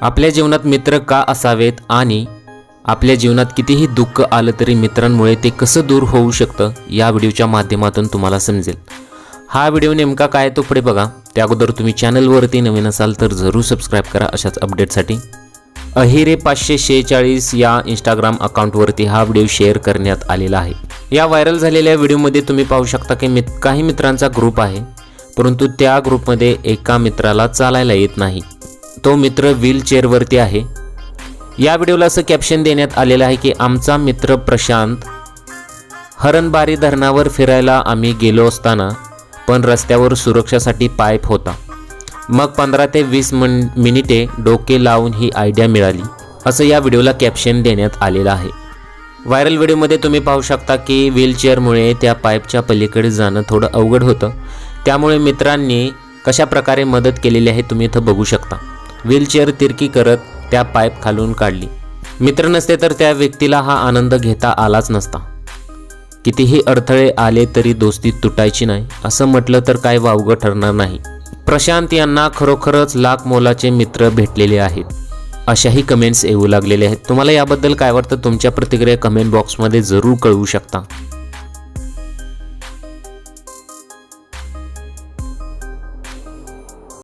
आपल्या जीवनात मित्र का असावेत आणि आपल्या जीवनात कितीही दुःख आलं तरी मित्रांमुळे ते कसं दूर होऊ शकतं या व्हिडिओच्या माध्यमातून तुम्हाला समजेल. हा व्हिडिओ नेमका काय तो पुढे बघा. त्या अगोदर तुम्ही चॅनलवरती नवीन असाल तर जरूर सबस्क्राईब करा अशाच अपडेटसाठी अहिरे पाचशे शेहेचाळीस या इंस्टाग्राम अकाउंटवरती हा व्हिडिओ शेअर करण्यात आलेला आहे. या व्हायरल झालेल्या व्हिडिओमध्ये तुम्ही पाहू शकता की मित काही मित्रांचा ग्रुप आहे परंतु त्या ग्रुपमध्ये एका मित्राला चालायला येत नाही. तो मित्र व्हीलचेअरवरती आहे. या व्हिडिओला असं कॅप्शन देण्यात आलेलं आहे की आमचा मित्र प्रशांत हरणबारी धरणावर फिरायला आम्ही गेलो असताना पण रस्त्यावर सुरक्षासाठी पाईप होता. मग पंधरा ते वीस मन मिनिटे डोके लावून ही आयडिया मिळाली. असं या व्हिडिओला कॅप्शन देण्यात आलेलं आहे. व्हायरल व्हिडिओमध्ये तुम्ही पाहू शकता की व्हीलचेअरमुळे त्या पाईपच्या पलीकडे जाणं थोडं अवघड होतं. त्यामुळे मित्रांनी कशा प्रकारे मदत केलेली आहे तुम्ही इथं बघू शकता. व्हीलचेअर तिरकी करत त्या पाईप खालून काढली. मित्र नसते तर त्या व्यक्तीला हा आनंद घेता आलाच नसता. कितीही अडथळे आले तरी दोस्ती तुटायची नाही असं म्हटलं तर काय वावगं ठरणार नाही. प्रशांत यांना खरोखरच लाख मोलाचे मित्र भेटलेले आहेत. अशाही कमेंट्स येऊ लागलेले आहेत. तुम्हाला याबद्दल काय वाटतं? तुमच्या प्रतिक्रिया कमेंट बॉक्समध्ये जरूर कळवू शकता.